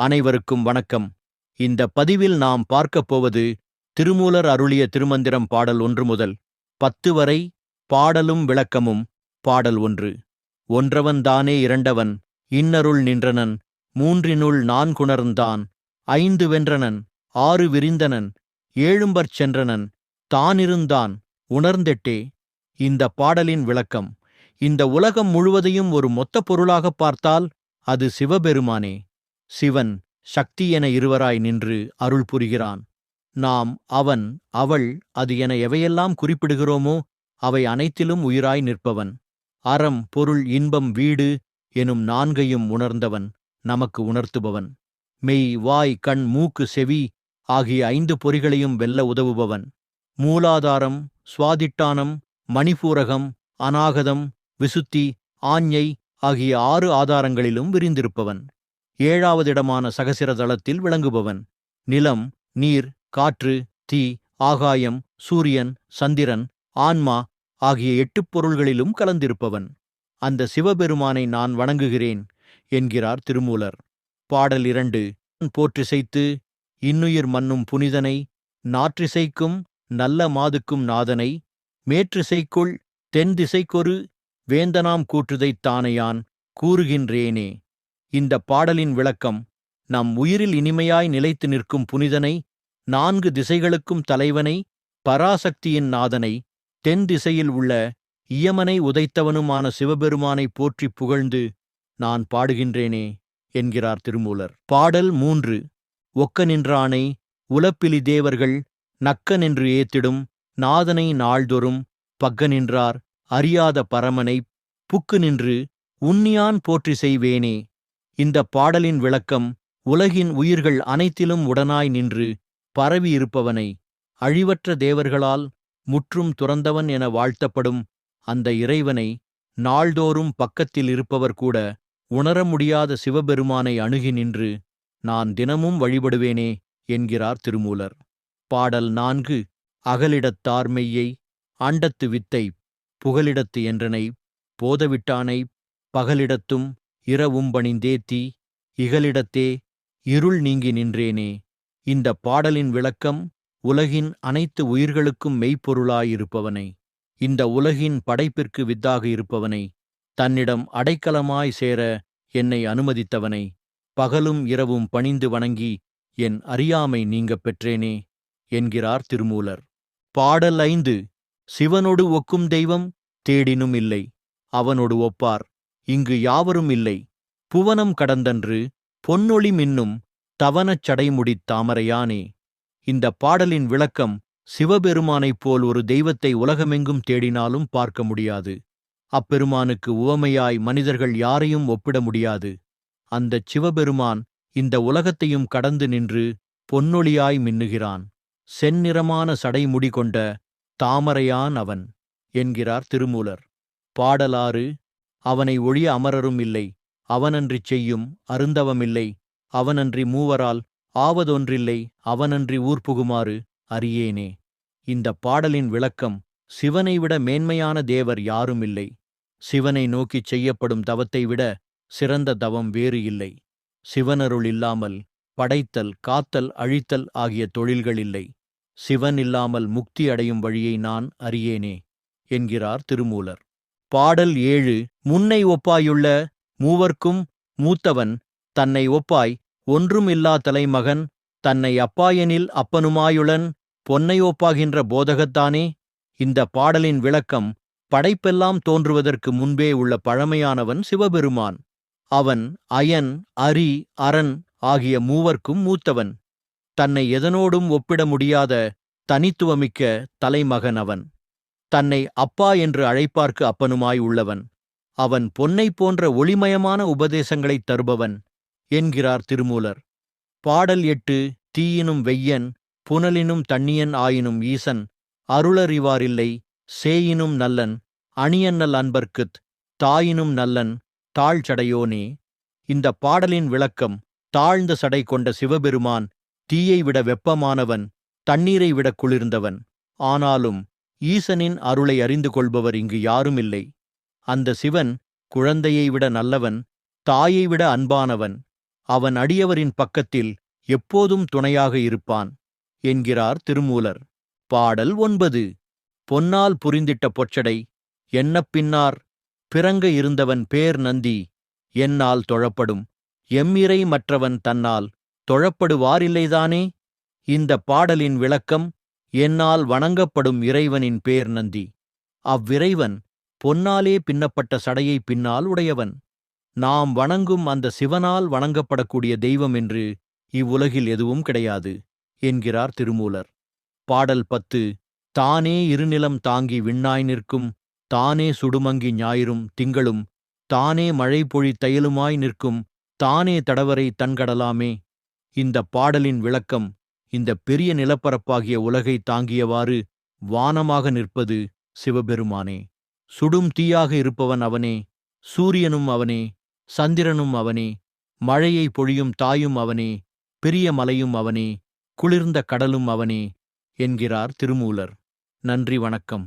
அனைவருக்கும் வணக்கம். இந்த பதிவில் நாம் பார்க்கப் போவது திருமூலர் அருளிய திருமந்திரம் பாடல் ஒன்று முதல் பத்து வரை பாடலும் விளக்கமும். பாடல் ஒன்று. ஒன்றவன் தானே இரண்டவன் இன்னருள் நின்றனன் மூன்றினுள் நான்குணர்ந்தான் ஐந்து வென்றனன் ஆறு விரிந்தனன் ஏழும்பற் சென்றனன் தானிருந்தான் உணர்ந்தெட்டே. இந்த பாடலின் விளக்கம் இந்த உலகம் முழுவதையும் ஒரு மொத்த பொருளாகப் பார்த்தால் அது சிவபெருமானே. சிவன் சக்தி என இருவராய் நின்று அருள் புரிகிறான். நாம் அவன் அவள் அது என எவையெல்லாம் குறிப்பிடுகிறோமோ அவை அனைத்திலும் உயிராய் நிற்பவன். அறம் பொருள் இன்பம் வீடு எனும் நான்கையும் உணர்ந்தவன் நமக்கு உணர்த்துபவன். மெய் வாய் கண் மூக்கு செவி ஆகிய ஐந்து பொறிகளையும் வெல்ல உதவுபவன். மூலாதாரம் சுவாதிட்டானம் மணிபூரகம் அநாகதம் விசுத்தி ஆஞ்ஞை ஆகிய ஆறு ஆதாரங்களிலும் விரிந்திருப்பவன். ஏழாவதிடமான சகசிர தளத்தில் விளங்குபவன். நிலம் நீர் காற்று தீ ஆகாயம் சூரியன் சந்திரன் ஆன்மா ஆகிய எட்டுப் பொருள்களிலும் கலந்திருப்பவன். அந்த சிவபெருமானை நான் வணங்குகிறேன் என்கிறார் திருமூலர். பாடல் இரண்டு போற்றிசைத்து இன்னுயிர் மன்னும் புனிதனை நாற்றிசைக்கும் நல்ல மாதுக்கும் நாதனை மேற்றிசைக்குள் தென் திசைக்கொரு வேந்தனாம் கூற்றுதைத் தானையான் கூறுகின்றேனே. இந்த பாடலின் விளக்கம் நம் உயிரில் இனிமையாய் நிலைத்து நிற்கும் புனிதனை நான்கு திசைகளுக்கும் தலைவனை பராசக்தியின் நாதனை தென் திசையில் உள்ள இயமனை உதைத்தவனுமான சிவபெருமானை போற்றிப் புகழ்ந்து நான் பாடுகின்றேனே என்கிறார் திருமூலர். பாடல் மூன்று ஒக்க நின்றானை உலப்பிலி தேவர்கள் நக்க நின்று ஏத்திடும் நாதனை நாள்தொறும் பக்க நின்றார் அறியாத பரமனை புக்கு நின்று உன்னியான் போற்றி செய்வேனே இந்த பாடலின் விளக்கம் உலகின் உயிர்கள் அனைத்திலும் உடனாய் நின்று பரவியிருப்பவனை அழிவற்ற தேவர்களால் முற்றும் துறந்தவன் என வாழ்த்தப்படும் அந்த இறைவனை நாள்தோறும் பக்கத்தில் இருப்பவர் கூட உணர முடியாத சிவபெருமானை அணுகி நின்று நான் தினமும் வழிபடுவேனே என்கிறார் திருமூலர். பாடல் நான்கு அகலிடத்தார் மெய்யை அண்டத்து வித்தை புகலிடத்து என்றனை போதவிட்டானை பகலிடத்தும் இரவும் பணிந்தேத்தி இகலிடத்தே இருள் நீங்கி நின்றேனே. இந்த பாடலின் விளக்கம் உலகின் அனைத்து உயிர்களுக்கும் மெய்ப்பொருளாயிருப்பவனை. இந்த உலகின் படைப்பிற்கு வித்தாக இருப்பவனை. தன்னிடம் அடைக்கலமாய் சேர என்னை அனுமதித்தவனை. பகலும் இரவும் பணிந்து வணங்கி என் அறியாமை நீங்கப் பெற்றேனே என்கிறார் திருமூலர். பாடல் ஐந்து சிவனொடு ஒக்கும் தெய்வம் தேடினும் இல்லை அவனொடு ஒப்பார். இங்கு யாவரும் இல்லை. புவனம் கடந்தன்று பொன்னொளி மின்னும் தவனச் சடைமுடித் தாமரையானே. இந்த பாடலின் விளக்கம் சிவபெருமானைப் போல் ஒரு தெய்வத்தை உலகமெங்கும் தேடினாலும் பார்க்க முடியாது. அப்பெருமானுக்கு உவமையாய் மனிதர்கள் யாரையும் ஒப்பிட முடியாது. அந்தச் சிவபெருமான் இந்த உலகத்தையும் கடந்து நின்று பொன்னொளியாய் மின்னுகிறான். செந்நிறமான சடைமுடி கொண்ட தாமரையான் அவன் என்கிறார் திருமூலர். பாடலாறு அவனை ஒழிய அமரரும் இல்லை. அவனன்றிச் செய்யும் அருந்தவமில்லை. அவனன்றி மூவரால் ஆவதொன்றில்லை. அவனன்றி ஊர்புகுமாறு அறியேனே. இந்த பாடலின் விளக்கம் சிவனை விட மேன்மையான தேவர் யாரும் இல்லை. சிவனை நோக்கிச் செய்யப்படும் தவத்தை விட சிறந்த தவம் வேறு இல்லை. சிவனருள் இல்லாமல் படைத்தல் காத்தல் அழித்தல் ஆகிய தொழில்கள் இல்லை. சிவன் இல்லாமல் முக்தி அடையும் வழியை நான் அறியேனே என்கிறார் திருமூலர். பாடல் ஏழு முன்னை ஒப்பாயுள்ள மூவர்க்கும் மூத்தவன் தன்னை ஒப்பாய் ஒன்றுமில்லா தலைமகன் தன்னை அப்பாயனில் அப்பனுமாயுளன் பொன்னை ஒப்பாகின்ற போதகத்தானே? இந்த பாடலின் விளக்கம் படைப்பெல்லாம் தோன்றுவதற்கு முன்பே உள்ள பழமையானவன் சிவபெருமான். அவன் அயன் அரி அரண் ஆகிய மூவர்க்கும் மூத்தவன். தன்னை எதனோடும் ஒப்பிட முடியாத தனித்துவமிக்க தலைமகன் அவன். தன்னை அப்பா என்று அழைப்பார்க்கு அப்பனுமாய் உள்ளவன். அவன் பொன்னை போன்ற ஒளிமயமான உபதேசங்களைத் தருபவன் என்கிறார் திருமூலர். பாடல் எட்டு தீயினும் வெய்யன் புனலினும் தண்ணியன் ஆயினும் ஈசன் அருளறிவாரில்லை சேயினும் நல்லன் அணியன்னல் அன்பர்க்குத் தாயினும் நல்லன் தாழ்ச்சடையோனே இந்த பாடலின் விளக்கம் தாழ்ந்த சடை கொண்ட சிவபெருமான் தீயை விட வெப்பமானவன் தண்ணீரை விட குளிர்ந்தவன். ஆனாலும் ஈசனின் அருளை அறிந்து கொள்பவர் இங்கு யாருமில்லை. அந்த சிவன் குழந்தையை விட நல்லவன் தாயை விட அன்பானவன். அவன் அடியவரின் பக்கத்தில் எப்போதும் துணையாக இருப்பான் என்கிறார் திருமூலர். பாடல் ஒன்பது. பொன்னால் புரிந்திட்ட பொச்சடை என்ன பின்னார்? பிறங்க இருந்தவன் பேர் நந்தி என்னால் தொழப்படும். எம்மிறை மற்றவன் தன்னால் தொழப்படுவாரில்லைதானே? இந்த பாடலின் விளக்கம் என்னால் வணங்கப்படும் இறைவனின் பேர் நந்தி. அவ்விறைவன் பொன்னாலே பின்னப்பட்ட சடையை பின்னால் உடையவன். நாம் வணங்கும் அந்த சிவனால் வணங்கப்படக்கூடிய தெய்வம் என்று இவ்வுலகில் எதுவும் கிடையாது என்கிறார் திருமூலர். பாடல் பத்து தானே இருநிலம் தாங்கி விண்ணாய் நிற்கும் தானே சுடுமங்கி ஞாயிறும் திங்களும் தானே மழை பொழி தையலுமாய் நிற்கும் தானே தடவரை தன்கடலாமே. இந்த பாடலின் விளக்கம் இந்த பெரிய நிலப்பரப்பாகிய உலகை தாங்கியவாறு வானமாக நிற்பது சிவபெருமானே. சுடும் தீயாக இருப்பவன் அவனே சூரியனும் அவனே சந்திரனும் அவனே மழையை பொழியும் தாயும் அவனே பெரிய மலையும் அவனே குளிர்ந்த கடலும் அவனே என்கிறார் திருமூலர். நன்றி வணக்கம்.